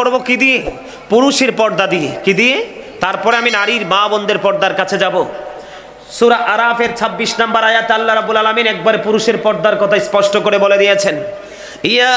করব কি দিয়ে? পুরুষের পর্দা দিয়ে। কি দিয়ে? তারপরে আমি নারীর মা বোনদের পর্দার কাছে যাব। সুরা আরাফের ২৬ নম্বর আয়াত আল্লাহ রাব্বুল আলামিন একবার পুরুষের পর্দার কথা স্পষ্ট করে বলে দিয়েছেন। ইয়া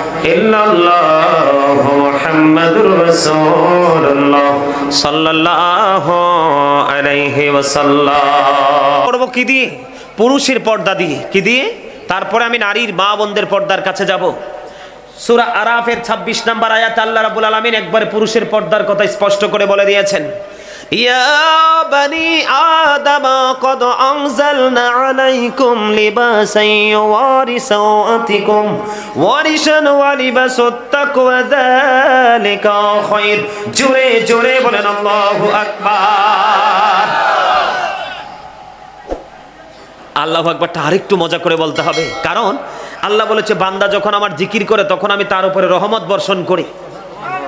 ইল্লাল্লাহ কি দিয়ে? পুরুষের পর্দা দিয়ে। কি দিয়ে? তারপরে আমি নারীর মা বোনদের পর্দার কাছে যাব। সুরা আরাফের 26 নম্বর আয়াত আল্লাহ রাব্বুল আলামিন একবার পুরুষের পর্দার কথা স্পষ্ট করে বলে দিয়েছেন। বনি আদম, কদ অংজল নালাইকুম লিবাসাই ওয়ারিসাও আতিকুম ওয়ারিসান ওয়ালি বসত্তাকওয়া যালিকা খায়র জোরে জোরে বলেন আল্লাহু আকবার। আরেকটু মজা করে বলতে হবে। কারণ আল্লাহ বলেছে, বান্দা যখন আমার জিকির করে, তখন আমি তার উপরে রহমত বর্ষণ করি।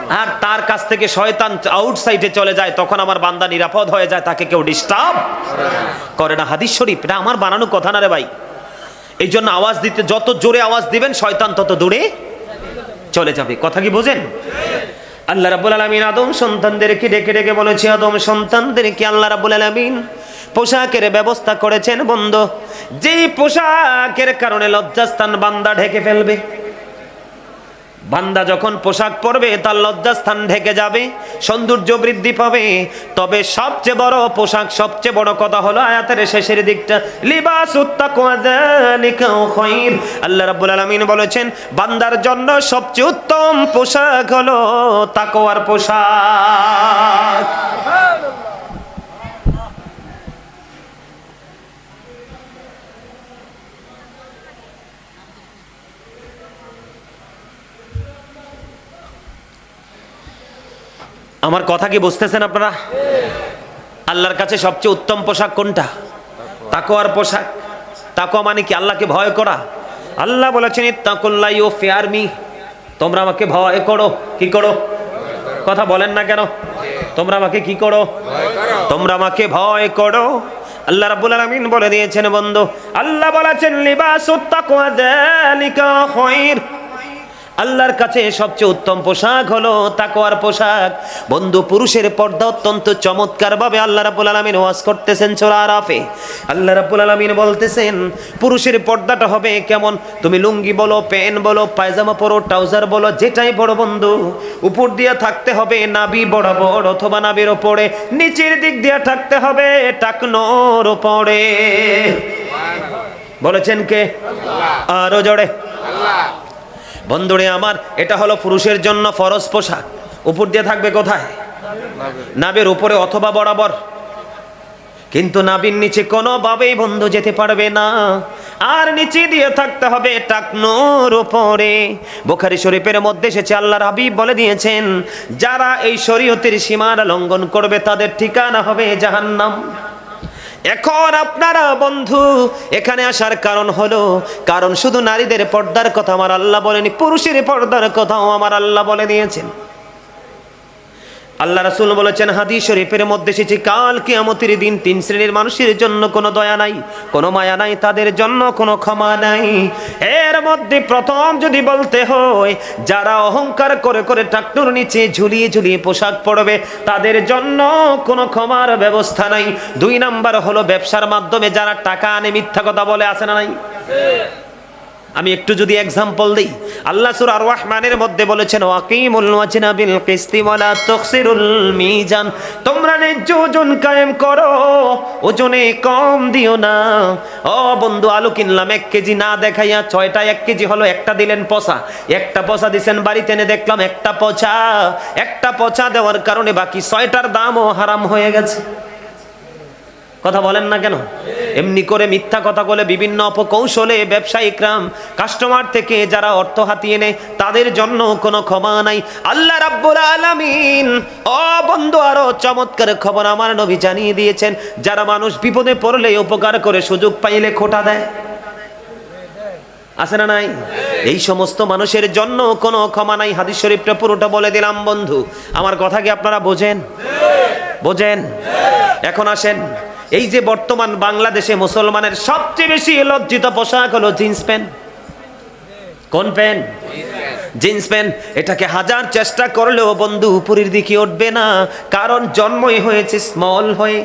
আর তার কাছ থেকে শয়তান আউটসাইডে চলে যায়, তখন আমার বান্দা নিরাপদ হয়ে যায়, তাকে কেউ ডিস্টার্ব করে না। হাদিস শরীফ, এটা আমার বানানো কথা না রে ভাই। এই জন্য আওয়াজ দিতে, যত জোরে আওয়াজ দিবেন, শয়তান তত দূরে চলে যাবে। কথা কি বোঝেন? আল্লাহ রাব্বুল আলামিন আদম সন্তানদেরকে ডেকে ডেকে বলেছে, আদম সন্তানদেরকে আল্লাহ রাব্বুল আলামিন পোশাকের ব্যবস্থা করেছেন, বন্ধ। যেই পোশাকের কারণে লজ্জাস্থান বান্দা ঢেকে ফেলবে। বান্দা যখন পোশাক পরবে, তার লজ্জাস্থান ঢেকে যাবে, সৌন্দর্য বৃদ্ধি পাবে। তবে সবচেয়ে বড় পোশাক, সবচেয়ে বড় কথা হলো আয়াতের শেষের দিকটা, লিবাস আল্লাহ রাব্বুল আলামিন বলেছেন, বান্দার জন্য সবচেয়ে উত্তম পোশাক হলো তাকোয়ার পোশাক। আমার কথা কি বুঝতেছেন আপনারা? আল্লাহর কাছে সবচেয়ে উত্তম পোশাক কোনটা? তাকোয়ার পোশাক। তাকোয়া মানে কি আল্লাহকে ভয় করা? আল্লাহ বলেছেন তাকুল্লাই ও ফেয়ার মি তোমরা আমাকে ভয় করো। কি করো? কথা বলেন না কেন? তোমরা আমাকে কি করো? তোমরা আমাকে ভয় করো। আল্লাহ রাব্বুল আলামিন বলে দিয়েছেন, বন্ধু। আল্লাহ বলেছেন, লিবাসুত তাকওয়া যালিকা খায়র আল্লাহর কাছে সবচেয়ে উত্তম পোশাক হলো তাকওয়ার পোশাক। বন্ধু, পুরুষের পর্দা অত্যন্ত চমৎকার ভাবে আল্লাহ রাব্বুল আলামিন ওয়াজ করতেছেন সূরা আরাফে। আল্লাহ রাব্বুল আলামিন বলতেছেন, পুরুষের পর্দাটা হবে কেমন? তুমি লুঙ্গি বলো, প্যান্ট বলো, পায়জামা পরো, ট্রাউজার বলো, যেটাই বড় বন্ধু। উপর দিয়ে থাকতে হবে নাবি বরাবর অথবা নাবির ওপরে। নিচের দিক দিয়ে থাকতে হবে টাকনোর ওপরে। বলেছেন কে? আরও জোরে। বন্ধুরে আমার, এটা হলো পুরুষের জন্য ফরজ পোশাক। উপর দিয়ে থাকবে কোথায়? নাবের উপরে অথবা বরাবর। কিন্তু নাবির নিচে কোনোভাবেই বন্ধু যেতে পারবে না। আর নিচে দিয়ে থাকতে হবে টাকনোর উপরে। বোখারি শরীফের মধ্যে এসেছে আল্লাহর হাবিব বলে দিয়েছেন, যারা এই শরীয়তের সীমার লঙ্ঘন করবে, তাদের ঠিকানা হবে জাহান্নাম। এখন আপনারা বন্ধু, এখানে আসার কারণ হলো, কারণ শুধু নারীদের পর্দার কথা আমার আল্লাহ বলেনি, পুরুষের পর্দার কথাও আমার আল্লাহ বলে দিয়েছেন। আল্লাহ রাসুল বলেছেন হাদি শরীফের মধ্যে এসেছে, কাল কিয়ামতের দিন তিন শ্রেণির মানুষের জন্য কোনো দয়া নাই, কোনো মায়া নাই, তাদের জন্য কোনো ক্ষমা নাই। এর মধ্যে প্রথম যদি বলতে হয়, যারা অহংকার করে করে ট্রাক্টর নিচে ঝুলিয়ে ঝুলিয়ে পোশাক পরবে, তাদের জন্য কোনো ক্ষমার ব্যবস্থা নাই। দুই নাম্বার হলো ব্যবসার মাধ্যমে যারা টাকা আনে, মিথ্যা কথা বলে আসে না নাই? আমি একটু যদি এক্সাম্পল দিই, আল্লাহ সুর আর রহমানের মধ্যে বলেছেন, ওয়াকিমুল ওয়াজনা বিল কিসতি ওয়ালা তুখসিরুল মিজান। তোমরা ন্যায্য ওজন কায়েম করো, ওজনে কম দিও না। ও বন্ধু, আলু কিনলাম এক কেজি, না দেখাইয়া ছয়টা এক কেজি হলো, একটা দিলেন পচা। একটা পচা দিছেন বাড়িতে, এনে দেখলাম একটা পচা। একটা পচা দেওয়ার কারণে বাকি ছয়টার দামও হারাম হয়ে গেছে। কথা বলেন না কেন? এমনি করে মিথ্যা কথা বলে বিভিন্ন অপকৌশলে ব্যবসায়িকরাম কাস্টমার থেকে যারা অর্থ হাতিয়ে নেয়, তাদের জন্য কোনো ক্ষমা নাই। আল্লাহ রাব্বুল আলামিন ও বন্ধু, আরও চমৎকার খবর আমার নবী জানিয়ে দিয়েছেন, যারা মানুষ বিপদে পড়লে উপকার করে সুযোগ পাইলে খোটা দেয়। আছে না নাই? এই সমস্ত মানুষের জন্য কোনো ক্ষমা নাই। হাদিস শরীফটা পুরোটা বলে দিলাম, বন্ধু। আমার কথা কি আপনারা বোঝেন? বোঝেন? এখন আসেন। এই যে বর্তমান বাংলাদেশে মুসলমানের সবচেয়ে বেশি লজ্জিত পোশাক হলো জিন্স প্যান্ট। কোন প্যান্ট? Jeans pant. এটাকে হাজার চেষ্টা করলেও বন্ধু উপরের দিকে উঠবে না, কারণ জন্মই হয়েছে স্মল হয়ে।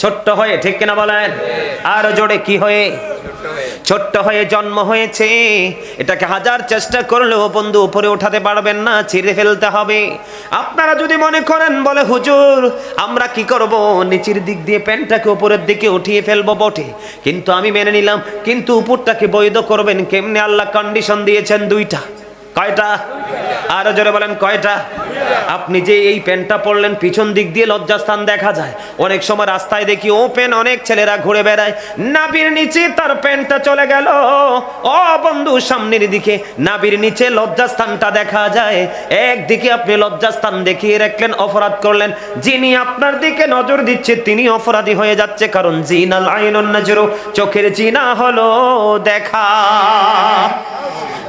ছোট্ট হয়ে, ঠিক কিনা বলেন? আর জোরে কি হয়ে? ছোট্ট হয়ে জন্ম হয়েছে। এটাকে হাজার চেষ্টা করলেও বন্ধু উপরে উঠাতে পারবেন না, ছিঁড়ে ফেলতে হবে। আপনারা যদি মনে করেন, বলে, হুজুর, আমরা কি করব? নিচের দিক দিয়ে প্যান্টটাকে উপরের দিকে উঠিয়ে ফেলব বটে। কিন্তু আমি মেনে নিলাম, কিন্তু উপরটাকে বৈধ করবেন কেমনে? আল্লাহ কন্ডিশন দিয়েছেন দুইটা। কয়টা? আরও জোরে বলেন, কয়টা? আপনি যে এই প্যান্টটা পরলেন, পিছন দিক দিয়ে লজ্জাস্থান দেখা যায়। অনেক সময় রাস্তায় দেখি ওপেন, অনেক ছেলেরা ঘুরে বেড়ায়। নাবির নিচে তার প্যান্টটা চলে গেল। ও বন্ধু, সামনের দিকে। নাবির নিচে লজ্জাস্থানটা দেখা যায়। একদিকে আপনি লজ্জাস্থান দেখিয়ে রাখলেন, অপরাধ করলেন। যিনি আপনার দিকে নজর দিচ্ছে, তিনি অপরাধী হয়ে যাচ্ছে, কারণ জিনাল আইনুন নজরু, চোখের জিনা হলো দেখা।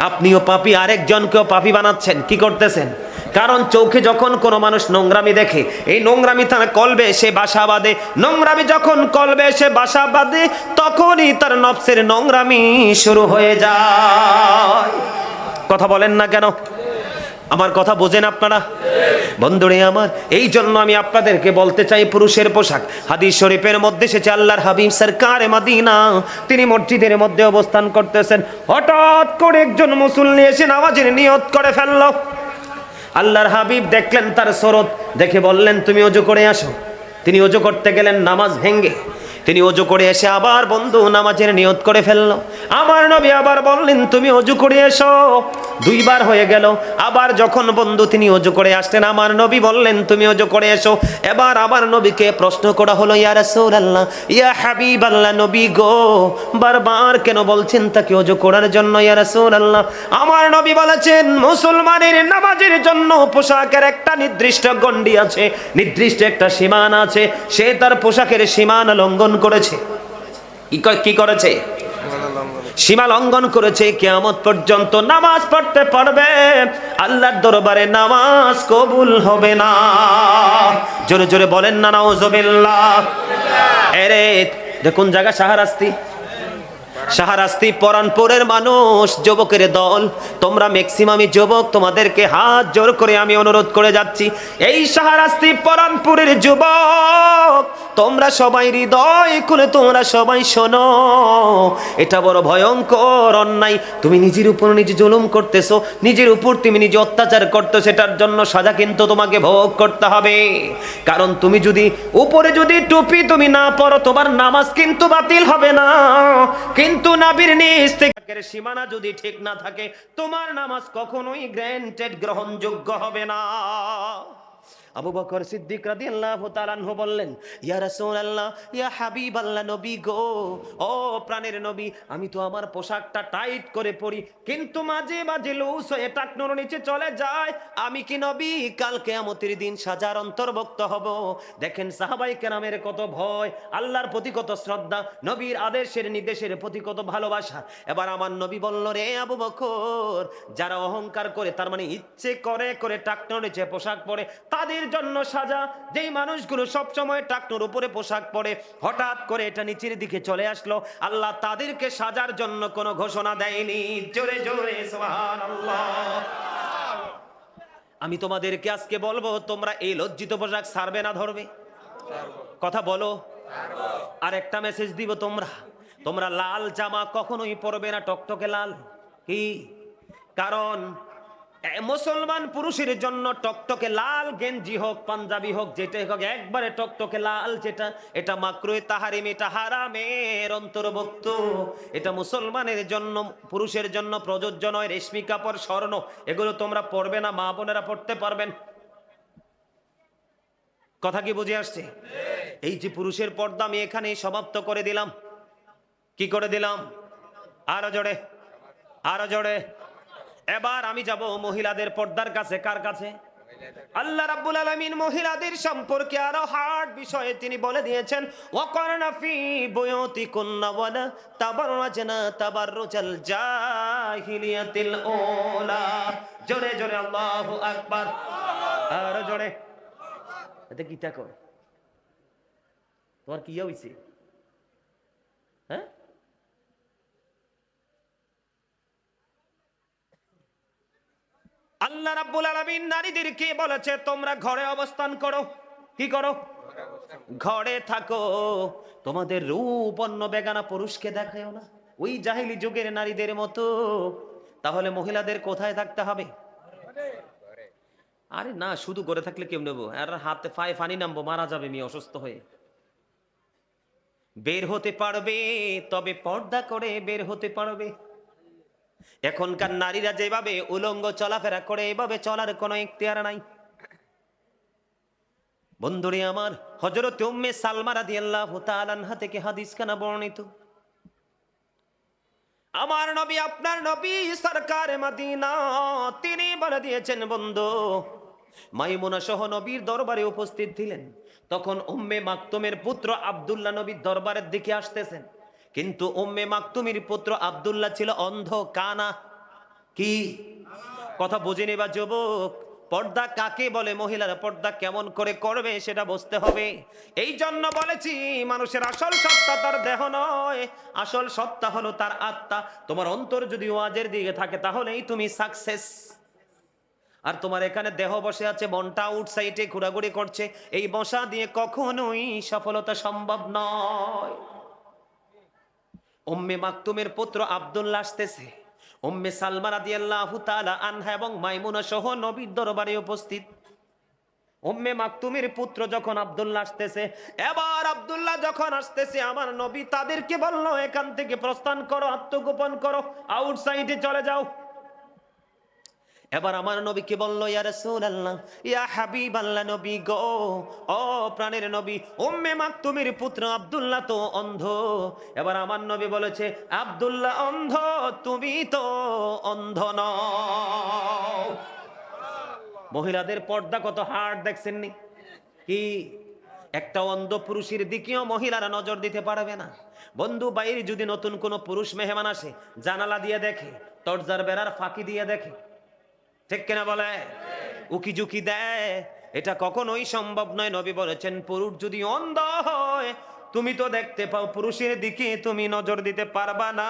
আপনিও পাপি, আরেকজনকেও পাপি বানাচ্ছেন। কি করতেছেন? কারণ চোখে যখন কোনো মানুষ নোংরামি দেখে, এই নোংরামি তার কলবে সে বাসা বাঁধে। নোংরামি যখন কলবে সে বাসা বাঁধে, তখনই তার নফসের নোংরামি শুরু হয়ে যায়। কথা বলেন না কেন? আমার কথা বোঝেন আপনারা? বন্ধুরে আমার, এই জন্য আমি আপনাদেরকে বলতে চাই পুরুষের পোশাক। হাদিস শরীফের মধ্যে এসেছে, আল্লাহর হাবিব সরকার মাদিনা। তিনি মসজিদের মধ্যে অবস্থান করতেছেন। হঠাৎ করে একজন মুসল্লি এসে নামাজের নিয়ত করে ফেলল। আল্লাহর হাবিব দেখলেন তার স্রোত, দেখে বললেন, তুমি অজু করে আসো। তিনি অজু করতে গেলেন, নামাজ ভেঙ্গে তিনি অজু করে এসে আবার বন্ধু নামাজের নিয়ত করে ফেলল। আমার নবী আবার বললেন, তুমি অজু করে এসো। দুইবার হয়ে গেল। আবার যখন বন্ধু তিনি অজু করে আসলেন, আমার নবী বললেন, তুমি অজু করে এসো। এবার আমার নবীকে প্রশ্ন করা হলো, ইয়া রাসূলুল্লাহ, ইয়া হাবিব আল্লাহ নবী গো, বারবার কেন বলছেন তাকে অজু করার জন্য, ইয়া রাসূলুল্লাহ? আমার নবী বলেছেন, মুসলমানের নামাজের জন্য পোশাকের একটা নির্দিষ্ট গণ্ডি আছে, নির্দিষ্ট একটা সীমানা আছে, সে তার পোশাকের সীমানা লঙ্ঘন করেছে। কি করেছে? সীমা লঙ্ঘন করেছে, কেয়ামত পর্যন্ত নামাজ পড়তে পারবে। আল্লাহর দরবারে নামাজ কবুল হবে না। জোরে জোরে বলেন না, নাউজুবিল্লাহ। এরে, দেখুন জায়গা সাহারাস্তি সাহারাস্তি পরানপুরের মানুষ, যুবকের দল, তোমরা ম্যাক্সিমামই যুবক, তোমাদেরকে হাত জোর করে আমি অনুরোধ করে যাচ্ছি। এই সাহারাস্তি পরানপুরের যুবক, তোমরা সবাই হৃদয় খুলে তোমরা সবাই শোনো। এটা বড় ভয়ঙ্কর অন্যায়। তুমি নিজের উপর নিজে জুলুম করতেছো, নিজের উপর তুমি নিজে অত্যাচার করতো সেটার জন্য সাজা কিন্তু তোমাকে ভোগ করতে হবে। কারণ তুমি যদি উপরে যদি টুপি তুমি না পড়ো তোমার নামাজ কিন্তু বাতিল হবে না। কিন্তু নাবির নিজ থেকে সীমানা যদি ঠিক না থাকে, তোমার নামাজ কখনোই গ্র্যান্টেড গ্রহণযোগ্য হবে না। আবু বকর সিদ্দিক রাদিয়াল্লাহু তাআলা আনহু বললেন, ইয়া রাসূলুল্লাহ, ইয়া হাবিবাল্লাহ নবী গো, ও প্রাণের নবী, আমি তো আমার পোশাকটা টাইট করে পরি, কিন্তু মাঝে মাঝে লুজ হয়ে টাকনোর নিচে চলে যায়, আমি কি নবী? কাল কিয়ামতের দিন সাজার অন্তর্ভুক্ত হব। দেখেন সাহাবাই কেরামের কত ভয়, আল্লাহর প্রতি কত শ্রদ্ধা, নবীর আদেশের নির্দেশের প্রতি কত ভালোবাসা। এবার আমার নবী বলল, রে আবু বকর, যারা অহংকার করে, তার মানে ইচ্ছে করে করে টাকনোর নিচে পোশাক পরে, তাদের জন্য সাজা। যেই মানুষগুলো সব সময় টাকনোর উপরে পোশাক পরে, হঠাৎ করে এটা নিচের দিকে চলে আসলো। আল্লাহ তাদেরকে সাজার জন্য কোনো ঘোষণা দেয়নি। জোরে জোরে আমি তোমাদেরকে আজকে বলব, তোমরা এই লজ্জিত পোশাক সারবে না, ধরবে। কথা বলো। আর একটা মেসেজ দিব তোমরা। তোমরা লাল জামা কখনোই পরবে না, টকটকে লাল। কি? কারণ মুসলমান পুরুষের জন্য টকটকে লাল, গেঞ্জি হোক, পাঞ্জাবি হোক, যেটাই হোক, একবারে টকটকে লাল যেটা। এটা মাকরুয়ে তাহারিম, এটা হারামের অন্তর্ভুক্ত। এটা মুসলমানের জন্য, পুরুষের জন্য প্রযোজ্য নয়, রেশমি কাপড়, স্বর্ণ, এগুলো তোমরা পড়বে না, মা বোনেরা পড়তে পারবেন। কথা কি বুঝে আসছে? এই যে পুরুষের পর্দা, আমি এখানে সমাপ্ত করে দিলাম। কি করে দিলাম? আরও জোরে আরও জোরে। এবার আমি যাব মহিলাদের পর্দার কাছে, কার কাছে? আল্লাহ রাব্বুল আলামিন মহিলাদের সম্পর্কে আরও হার্ড বিষয়ে তিনি বলে দিয়েছেন, ওয়াকারনা ফি বুয়ুতিকুন্না ওয়ালা তাবাররাজনা তাবাররুজাল জাহিলিয়াতিল ওলা জোরে জোরে, আল্লাহু আকবার। আর জোরে। এটা কি তা তোমার কি হইছে? হ্যাঁ? আল্লাহ রাব্বুল আলামিন নারীদেরকে বলেছে, তোমরা ঘরে অবস্থান করো। কি করো? ঘরে থাকো। তোমাদের রূপ অন্য বেগানা পুরুষকে দেখায়ও না। ওই জাহিলি যুগের নারীদের মতো। তাহলে মহিলাদের কোথায় থাকতে হবে? আরে না, শুধু করে থাকলে কেউ নেব আর হাতে পায়ে ফানি নামবো, মারা যাবে মেয়ে অসুস্থ হয়ে। বের হতে পারবে, তবে পর্দা করে বের হতে পারবে। এখনকার নারীরা যেভাবে উলঙ্গ চলাফেরা করে, এভাবে চলার কোনো ইখতিয়ার নাই। বন্ধুরে আমার হজরত উম্মে সালমা রাদিয়াল্লাহু তাআলা আনহা থেকে হাদিস খানা বর্ণিত। আমার নবী, আপনার নবী সরকার মদিনা, তিনি বলে দিয়েছেন, বন্ধু, মাইমুনা সহ নবীর দরবারে উপস্থিত ছিলেন। তখন উম্মে মাকতুমের পুত্র আব্দুল্লাহ নবীর দরবারের দিকে আসতেছেন। কিন্তু উম্মে মাকতুমির পুত্র আব্দুল্লাহ ছিল অন্ধ, কানা। কি? কথা বুঝিনি বা যুবক? পর্দা কাকে বলে? মহিলারা পর্দা কেমন করে করবে সেটা বুঝতে হবে। এই জন্য বলেছি, মানুষের আসল সত্তা তার দেহ নয়। আসল সত্তা হলো তার আত্মা। তোমার অন্তর যদি ওয়াজের দিকে থাকে, তাহলেই তুমি সাকসেস আর তোমার এখানে দেহ বসে আছে, মনটা আউটসাইডে ঘোরাঘুরি করছে। এই বসা দিয়ে কখনোই সফলতা সম্ভব নয়। উম্মে মাকতুমের পুত্র আবদুল্লা আসতেছে। ওম্মে সালমা রাদিয়াল্লাহু তাআলা আনহা এবং মাইমুনা সহ নবীর দরবারে উপস্থিত। উম্মে মাকতুমের পুত্র যখন আব্দুল্লাহ আসতেছে, এবার আব্দুল্লাহ যখন আসতেছে, আমার নবী তাদেরকে বলল, এখান থেকে প্রস্থান করো, আত্মগোপন করো, আউটসাইডে চলে যাও। এবার আমার নবীকে বলল, ইয়া ইয়া নবী গো, ও প্রাণের নবী, উম্মে মাকতুমের পুত্র আব্দুল্লাহ তো অন্ধ। এবার আমার নবী বলেছে, আব্দুল্লাহ অন্ধ, তুমি তো অন্ধ নও। মহিলাদের পর্দা কত হার্ড দেখছেননি? কি? একটা অন্ধ পুরুষের দিকেও মহিলারা নজর দিতে পারবে না। বন্ধু, বাইরে যদি নতুন কোনো পুরুষ মেহমান আসে, জানালা দিয়ে দেখে তরজার বেড়ার ফাঁকি দিয়ে দেখে ঠিক কিনা বলে? উকি ঝুঁকি দেয়। এটা কখনোই সম্ভব নয়, নবী বলেছেন, পুরুষ যদি অন্ধ হয়, তুমি তো দেখতে পাও পুরুষের দিকে তুমি নজর দিতে পারবা না।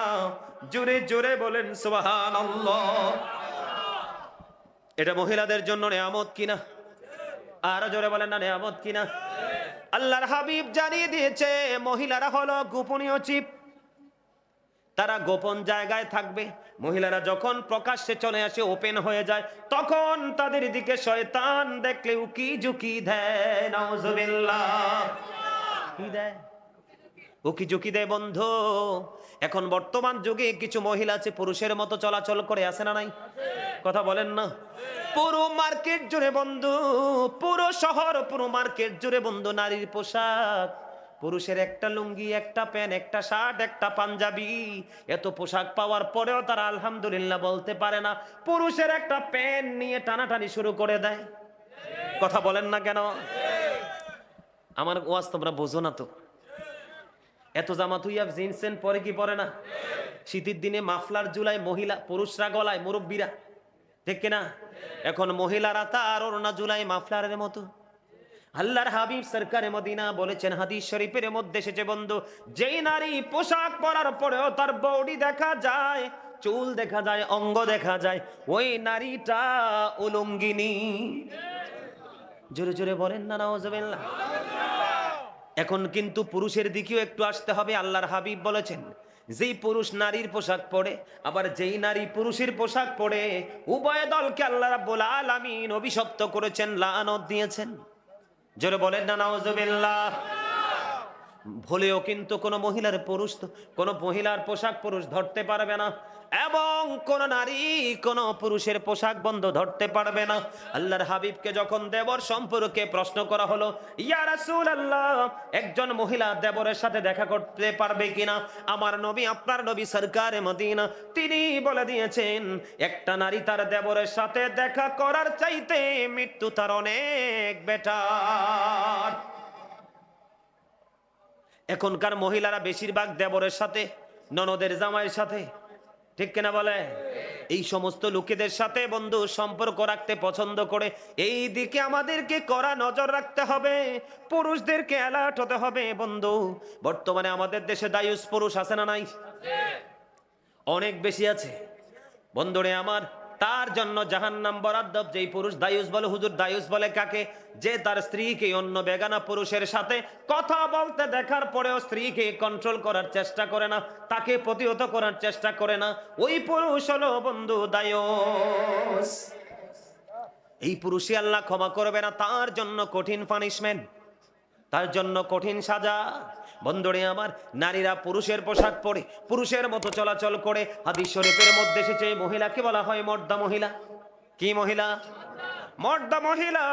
জোরে জোরে বলেন, সুবহানাল্লাহ। এটা মহিলাদের জন্য নেয়ামত কিনা? আরও জোরে বলেন না, নেয়ামত কিনা? আল্লাহর হাবিব জানিয়ে দিয়েছে, মহিলারা হলো গোপনীয় চিপ তারা গোপন জায়গায় থাকবে। মহিলারা যখন প্রকাশ্যে চলে আসে ওপেন হয়ে যায়, তখন তাদের দিকে শয়তান দেখলে উকি ঝুঁকি দেয়। কি উকি ঝুঁকি দেয় বন্ধু। এখন বর্তমান যুগে কিছু মহিলা আছে, পুরুষের মতো চলাচল করে আসে না নাই? কথা বলেন না। পুরো মার্কেট জুড়ে বন্ধু, পুরো শহর, পুরো মার্কেট জুড়ে বন্ধু, নারীর পোশাক। পুরুষের একটা লুঙ্গি, একটা প্যান্ট, একটা শার্ট, একটা পাঞ্জাবি। এত পোশাক পাওয়ার পরেও তারা আলহামদুলিল্লাহ বলতে পারে না। পুরুষের একটা প্যান্ট নিয়ে টানাটানি শুরু করে দেয়। কথা বলেন না কেন? আমার ওয়াজ তোমরা বোঝো না তো। এত জামা তুই জিন্স প্যান্ট পরে কি পরে না? শীতের দিনে মাফলার জুলাই মহিলা, পুরুষরা গলায়, মুরব্বীরা। ঠিক কিনা? এখন মহিলারা তার ওড়না জুলাই মাফলারের মতো। আল্লাহর হাবিব সরকারে মদিনা বলেছেন, হাদিস শরীফের মধ্যে এসেছে, বন্ধু, যেই নারী পোশাক পরার পরেও তার বডি দেখা যায়, চুল দেখা যায়, অঙ্গ দেখা যায়, ওই নারীটা উলঙ্গিনী। জোরে জোরে বলেন না নওয়াজবিল্লাহ এখন কিন্তু পুরুষের দিকেও একটু আসতে হবে, আল্লাহর হাবিব বলেছেন, যেই পুরুষ নারীর পোশাক পরে, আবার যেই নারী পুরুষের পোশাক পরে, উভয় দলকে আল্লাহ রাব্বুল আলামিন অভিশপ্ত করেছেন, লানত দিয়েছেন। জোরে বলেন না নাউজুবিল্লাহ ভুলেও কিন্তু কোনো মহিলার পুরুষ কোনো মহিলার পোশাক পুরুষ ধরতে পারবে না। এবং কোন নারী কোন পুরুষের পোশাক বন্ধ ধরতে পারবে না। আল্লাহর হাবিবকে যখন দেবর সম্পর্কে প্রশ্ন করা হলো, ইয়া আল্লাহ একজন মহিলা দেবরের সাথে দেখা করতে পারবে কিনা? আমার নবী, আপনার নবী সরকারে মদিনা, তিনি বলে দিয়েছেন, একটা নারী তার দেবরের সাথে দেখা করার চাইতে মৃত্যু তার অনেক বেটার। এখনকার মহিলারা বেশিরভাগ দেবরের সাথে, ননদের জামাইয়ের সাথে। ঠিক কিনা বলে? এই সমস্ত লোকেদের সাথে বন্ধু সম্পর্ক রাখতে পছন্দ করে, এই দিকে আমাদেরকে করা নজর রাখতে হবে। পুরুষদেরকে অ্যালার্ট হতে হবে, বন্ধু। বর্তমানে আমাদের দেশে দায়ুস পুরুষ আছে না নাই? অনেক বেশি আছে। বন্ধুরে আমার তার জন্য জাহান্নাম বরাদ্দ যেই পুরুষ দায়ুস বলে, হুজুর দায়ুস বলে কাকে? যে তার স্ত্রীকে, অন্য বেগানা পুরুষের সাথে কথা বলতে দেখার পরেও স্ত্রীকে কন্ট্রোল করার চেষ্টা করে না, তাকে প্রতিহত করার চেষ্টা করে না। ওই পুরুষ হলো বন্ধু দায়ুস। এই পুরুষই আল্লাহ ক্ষমা করবে না, তার জন্য কঠিন পানিশমেন্ট তার জন্য কঠিন সাজা। বন্ধুরে আমার নারীরা পুরুষের পোশাক পরে, পুরুষের মতো চলাচল করে। হাদিস শরীফের মধ্যে এসেছে মহিলাকে বলা হয় মর্দা মহিলা। কি মহিলা? মর্দা মহিলা,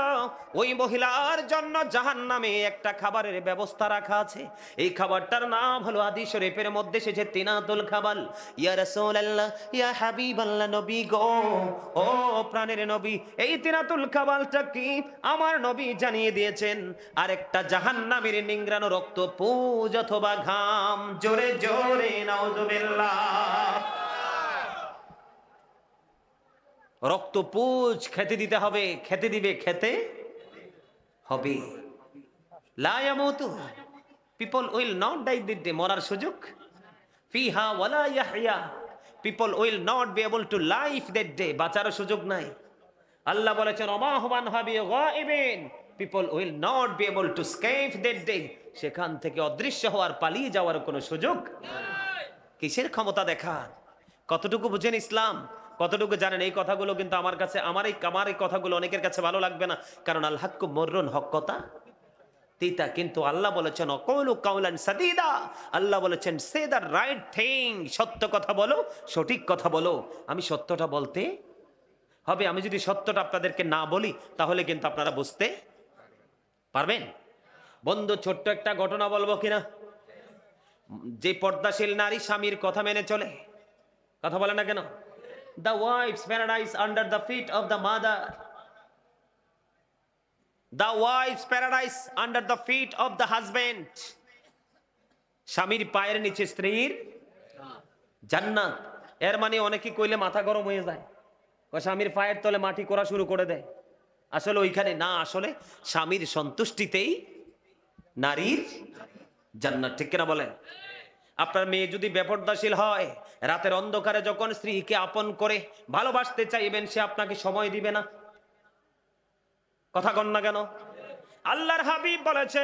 ওই মহিলার জন্য জাহান নামে একটা খাবারের ব্যবস্থা রাখা আছে। এই খাবারটার নাম হলো আদি শরীফের মধ্যে এসেছে তিনাতুল খাবাল। ইয়া রাসূলুল্লাহ, ইয়া হাবিবাল্লাহ নবী গো, ও প্রাণের নবী, এই তিনাতুল খাবালটা কি? আমার নবী জানিয়ে দিয়েছেন, আরেকটা জাহান্নামের নিংরানো রক্ত, পুজ অথবা ঘাম। জোরে জোরে, নাউজুবিল্লাহ। রক্ত পুজ খেতে দিতে হবে, খেতে দিবে, খেতে হবে। লায়ামতু people will not die the day মরার সুযোগ। ফিহা ওয়ালা ইয়াহইয়া। People will not be able to life that day বাঁচার সুযোগ নাই। আল্লাহ বলেছেন অমাহবান হবে গাইবিন people will not be able to escape that day সেখান থেকে অদৃশ্য হওয়ার, পালিয়ে যাওয়ার কোনো সুযোগ কিসের ক্ষমতা দেখান কতটুকু বুঝেন ইসলাম? কতটুকু জানেন? এই কথাগুলো কিন্তু আমার কাছে, আমার এই আমার এই কথাগুলো অনেকের কাছে ভালো লাগবে না। কারণ আল হাক্কু মর্রন, হক কথা তিতা। কিন্তু আল্লাহ বলেছেন অকৌলু কাউলান সাদিদা। আল্লাহ বলেছেন, সে দ্য রাইট থিং। সত্য কথা বলো, সঠিক কথা বলো। আমি সত্যটা বলতে হবে। আমি যদি সত্যটা আপনাদেরকে না বলি, তাহলে কিন্তু আপনারা বুঝতে পারবেন। বন্ধু, ছোট্ট একটা ঘটনা বলব কিনা? যে পর্দাশীল নারী স্বামীর কথা মেনে চলে, কথা বলে না কেন? The wife's paradise under the feet of the mother the wife's paradise under the feet of the husband স্বামীর পায়ের নিচে স্ত্রীর জান্নাত। এর মানে অনেকে কইলে মাথা গরম হয়ে যায়। স্বামীর পায়ের তলে মাটি করা শুরু করে দেয়। আসলে ওইখানে না, আসলে স্বামীর সন্তুষ্টিতেই নারীর জান্নাত। ঠিক কিনা বলেন? আপনার মেয়ে যদি বেপরদাশীল হয়, রাতের অন্ধকারে যখন স্ত্রীকে আপন করে ভালোবাসতে চাইবেন, সে আপনাকে সময় দিবে না। কথা কন না কেন? আল্লাহর হাবিব বলেছে,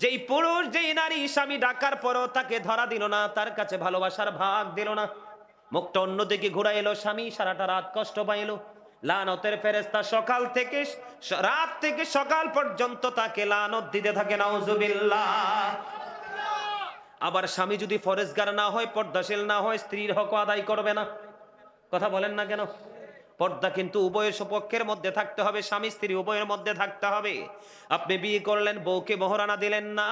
যেই পুরুষ, যেই নারী স্বামী ডাকার পরও তাকে ধরা দিল না, তার কাছে ভালোবাসার ভাগ দিল না। মুখটা অন্যদিকে ঘুরা এলো, স্বামী সারাটা রাত কষ্ট পাইলো। লানতের ফেরেস্তা সকাল থেকে রাত থেকে সকাল পর্যন্ত তাকে লানত দিতে থাকে, নাউজুবিল্লাহ। আবার স্বামী যদি ফরেজগার না হয় পর্দাশীল না হয়, স্ত্রীর হক আদায় করবে না। কথা বলেন না কেন? পর্দা কিন্তু উভয়ের সপক্ষের মধ্যে থাকতে হবে, স্বামী স্ত্রী উভয়ের মধ্যে থাকতে হবে। আপনি বিয়ে করলেন, বউকে মহারানা দিলেন না।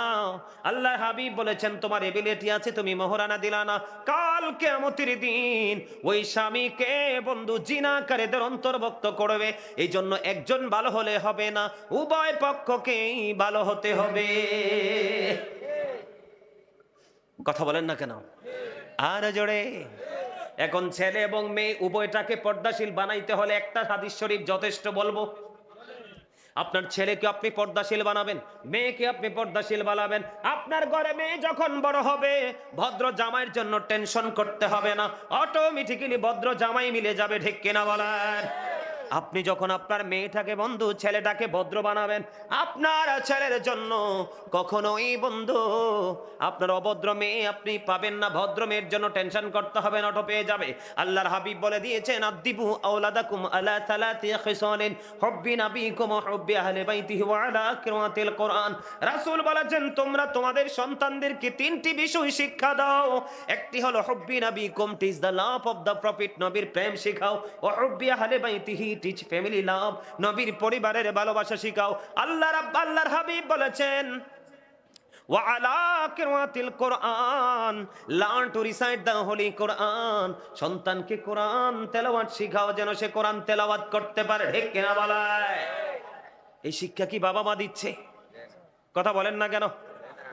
আল্লাহ হাবিব বলেছেন, তোমার এবিলিটি আছে, তুমি মহারানা দিলা না। কাল কেমতির দিন ওই স্বামীকে বন্ধু জিনাকারীদের অন্তর্ভুক্ত করবে। এই জন্য একজন ভালো হলে হবে না, উভয় পক্ষকেই ভালো হতে হবে। কথা বলেন না কেন? আর জোরে। এখন ছেলে এবং মেয়ে উভয়টাকে পর্দাশীল বানাইতে হলে একটা হাদিস শরীফ যথেষ্ট বলব। আপনার ছেলেকে আপনি পর্দাশীল বানাবেন, মেয়েকে আপনি পর্দাশীল বানাবেন। আপনার ঘরে মেয়ে যখন বড় হবে, ভদ্র জামাইয়ের জন্য টেনশন করতে হবে না। অটোমেটিক্যালি ভদ্র জামাই মিলে যাবে, ঠিক কিনা বলেন? আপনি যখন আপনার মেয়েটাকে, বন্ধু, ছেলেটাকে ভদ্র বানাবেন, আপনার ছেলের জন্য কখনোই, বন্ধু, আপনার অভদ্র মেয়ে আপনি পাবেন না। ভদ্র মেয়ের জন্য টেনশন করতে হবে না পেয়ে যাবে। আল্লাহর হাবিব বলে দিয়েছেন আদিবু আওলাদাকুম আলা তালাতি খিসালিন, হুব্বি নাবিকুম হুব্বি আহলি বাইতিহি ওয়া আলা কিরাতিল কোরআন। রাসূল বলেছেন, তোমরা তোমাদের সন্তানদেরকে তিনটি বিষয় শিক্ষা দাও। একটি হলো, হুব্বি নাবিকুম, teach the love of the prophet, নবীর প্রেম শেখাও। ওয়া হুব্বি আহলি বাইতিহি টিচ ফ্যামিলি লাভ নবীর পরিবারের ভালোবাসা শিখাও। আল্লাহ রাব আল্লাহর হাবিব বলেছেন সন্তানকে কোরআন তেলাওয়াত শিখাও যেন সে কোরআন তেলাওয়াত করতে পারে। ঠিক কেনা বলায় এই শিক্ষা কি বাবা মা দিচ্ছে? কথা বলেন না কেন?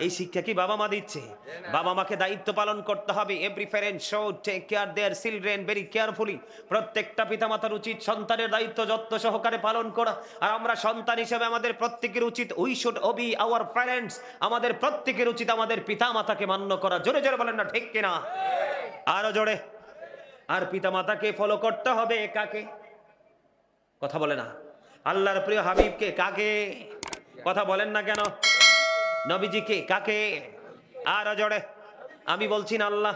এই শিক্ষা কি বাবা মা দিচ্ছে? বাবা মাকে দায়িত্ব পালন করতে হবে। Every parent should take care their children very carefully প্রত্যেকটা পিতামাতার উচিত সন্তানের দায়িত্ব যত্ন সহকারে পালন করা। আর আমরা সন্তান হিসেবে আমাদের প্রত্যেকের উচিত we should obey our parents আমাদের প্রত্যেকের উচিত আমাদের পিতামাতাকে মান্য করা। জোরে জোরে বলেন না, ঠিক কিনা আরও জোরে। আর পিতামাতাকে ফলো করতে হবে কাকে? কথা বলে না। আল্লাহর প্রিয় হাবিবকে কাকে? কথা বলেন না কেন? নবীজিকে কাকে? আর জড়ে আমি বলছি না আল্লাহ।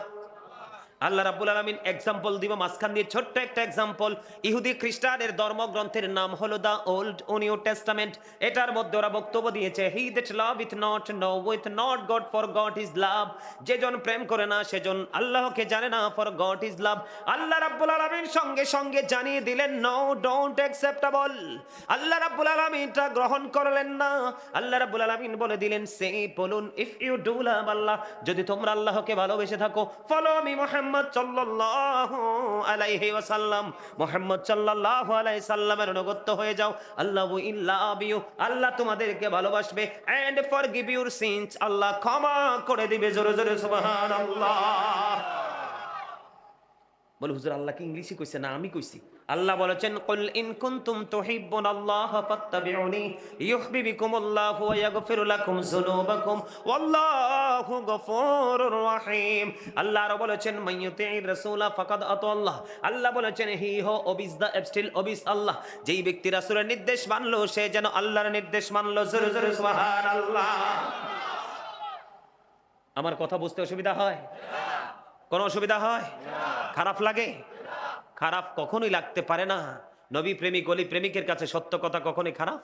আল্লাহ রাব্বুল আলামিন এক্সাম্পল দিব, মাঝখান দিয়ে ছোট্ট একটা এক্সাম্পল ইহুদি খ্রিস্টানের ধর্মগ্রন্থের নাম হলো দা ওল্ড নিউ টেস্টামেন্ট। এটার মধ্যে ওরা বক্তব্য দিয়েছে he that loveth not knoweth not God for God is love যেজন প্রেম করে না সেজন আল্লাহকে জানে না ফর গড ইজ লাভ আল্লাহ রাব্বুল আলামিন সঙ্গে সঙ্গে জানিয়ে দিলেন নো ডোন্ট অ্যাকসেপ্টেবল আল্লাহ রাব্বুল আলামিন তা গ্রহণ করলেন না। আল্লাহ রাব্বুল আলামিন বলে দিলেন সে বলুন ইফ ইউ ডু লাভ আল্লাহ, যদি তোমরা আল্লাহকে ভালোবেসে থাকো ফলো মি মুহাম্মদ সাল্লাল্লাহু আলাইহি ওয়াসাল্লাম, মোহাম্মদ সাল্লাল্লাহু আলাইহি সাল্লামের অনুগত হয়ে যাও। আল্লাহ উইল লাভ ইউ আল্লাহ তোমাদেরকে ভালোবাসবে। এন্ড ফরগিভ ইউর সিনস আল্লাহ ক্ষমা করে দিবে জোরে জোরে, সুবহানাল্লাহ। বলে, হুজুর আল্লাহ কি ইংলিশে কইছে না, আমি কইছি। আল্লাহ বলেছেন, কুল ইন কুনতুম তুহিব্বুন আল্লাহ ফাত্তাবিউনি ইউহিব্বুকুমুল্লাহু ওয়া ইয়াগফিরু লাকুম যুনুবাকুম ওয়াল্লাহু গফুরুর রহিম। আল্লাহ আরও বলেছেন মাইয়ুতির রাসূলা ফাকাদ আতা আল্লাহ আল্লাহ বলেছেন, হি হো অবিস দা স্টিল অবিস আল্লাহ। যেই ব্যক্তি রাসূলের নির্দেশ মানলো, সে যেন আল্লাহর নির্দেশ মানলো। জোরে জোরে, সুবহানাল্লাহ। আমার কথা বুঝতে অসুবিধা হয়? কোনো অসুবিধা হয়? খারাপ লাগে? খারাপ কখনোই লাগতে পারে না। নবী প্রেমিক, অলি প্রেমিকের কাছে সত্য কথা কখনোই খারাপ?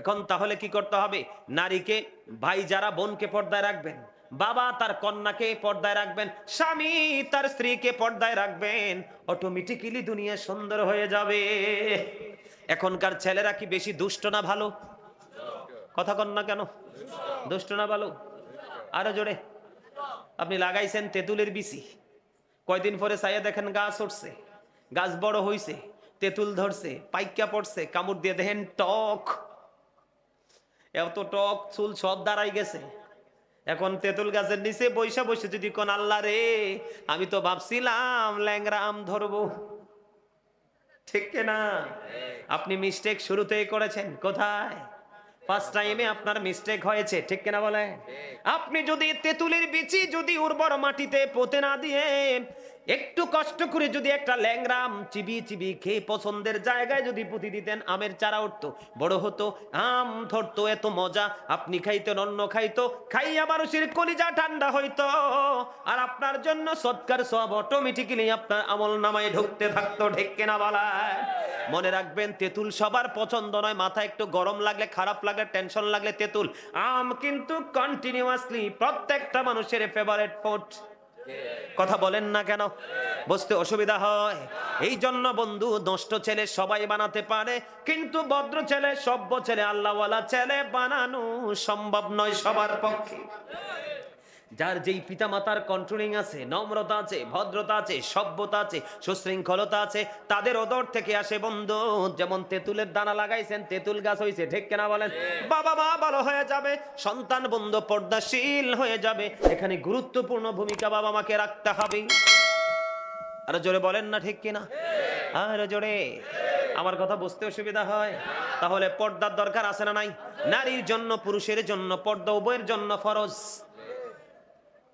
এখন তাহলে কি করতে হবে? নারীকে, ভাই যারা বোনকে পর্দায় রাখবেন, বাবা তার কন্যাকে পর্দায় রাখবেন, স্বামী তার স্ত্রীকে পর্দায় রাখবেন অটোমেটিক্যালি দুনিয়া সুন্দর হয়ে যাবে। এখনকার ছেলেরা কি বেশি দুষ্ট না ভালো? কথা কন না কেন? দুষ্ট না ভালো? আরও জোরে। আপনি লাগাইছেন তেঁতুলের বিচি। কয়দিন পরে চাইয়া দেখেন গাছ উঠছে গাছ বড় হইছে তেঁতুল ধরছে পাইকা পড়ছে কামড় দিয়ে দেখেন টক। এত টক চুল সব দাঁড়াই গেছে। এখন তেঁতুল গাছের নিচে বৈশা বসে যদি কোন আল্লাহ রে আমি তো ভাবছিলাম ল্যাংরা আম ধরবো। ঠিক না আপনি মিস্টেক শুরুতেই করেছেন কোথায়? ফার্স্ট টাইমে আপনার মিস্টেক হয়েছে ঠিক কিনা বলে? আপনি যদি তেঁতুলের বিচি যদি উর্বর মাটিতে পোতে না দিয়ে একটু কষ্ট করে যদি একটা ল্যাংরাম চিবি চিবি খেয়ে পছন্দের জায়গায় যদি পুঁতি দিতেন আমের চারা উঠতো বড় হতো আম ধরতো এত মজা আপনি খাইতেন অন্য খাইতো খাইয়া মানুষের কলিজা ঠান্ডা হইতো। আর আপনার জন্য সৎকার সব অটোমেটিক্যালি আপনার আমল নামায় ঢুকতে থাকতো ঠিক কিনা বলায় মনে রাখবেন, তেঁতুল সবার পছন্দ নয়। মাথা একটু গরম লাগলে, খারাপ লাগলে টেনশন লাগলে তেঁতুল। আম কিন্তু কন্টিনিউয়াসলি প্রত্যেকটা মানুষের ফেভারেট ফুড কথা বলেন না কেন? বুঝতে অসুবিধা হয়। এই জন্য বন্ধু, নষ্ট ছেলে সবাই বানাতে পারে, কিন্তু ভদ্র ছেলে, সভ্য ছেলে, আল্লাহওয়ালা ছেলে বানানো সম্ভব নয় সবার পক্ষে। যার যেই পিতামাতার কন্ট্রোলিং আছে নম্রতা আছে ভদ্রতা আছে সভ্যতা আছে সুশৃঙ্খলতা আছে তাদের ওদর থেকে আসে বন্ধু যেমন তেঁতুলের দানা লাগাইছেন তেঁতুল গাছ হয়েছে ঠিক কেনা বলেন? বাবা মা ভালো হয়ে যাবে সন্তান বন্ধু পর্দাশীল হয়ে যাবে এখানে গুরুত্বপূর্ণ ভূমিকা বাবা মাকে রাখতে হবে। আরও জোরে বলেন না ঠিক কিনা? আরও জোরে। আমার কথা বুঝতে অসুবিধা হয়। তাহলে পর্দার দরকার আছে না নাই? নারীর জন্য পুরুষের জন্য পর্দা উভয়ের জন্য ফরজ।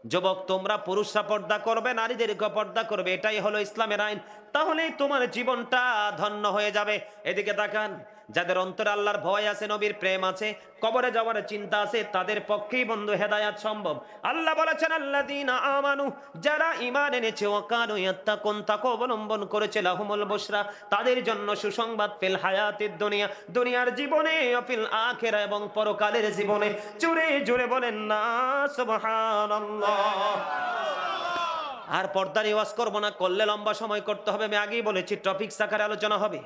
যুবক, তোমরা পুরুষরা পর্দা করবে নারীদের পর্দা করবে, এটাই হলো ইসলামের আইন। তাহলেই তোমার জীবনটা ধন্য হয়ে যাবে। এদিকে তাকান। যাদের অন্তরে আল্লাহর ভয় আছে, নবীর প্রেম আছে, কবরে যাওয়ার চিন্তা আছে, তাদের পক্ষেই বন্ধু হেদায়াত সম্ভব। আল্লাহ বলেছেন, আল্লাযীনা আমানু, যারা ইমান এনেছে, ওয়াকানু ইয়াত্তাকুন তাকওয়া অবলম্বন করেছে লাহুমুল বসরা তাদের জন্য সুসংবাদ, ফিল হায়াতের দুনিয়া। দুনিয়ার জীবনে, ও আখেরা, এবং পরকালের জীবনে। জোরে জোরে বলেন, না, সুবহানাল্লাহ। আর পর্দার ওয়াজ করব না, করলে লম্বা সময় করতে হবে। আমি আগেই বলেছি, টপিক সাকারে আলোচনা হবে।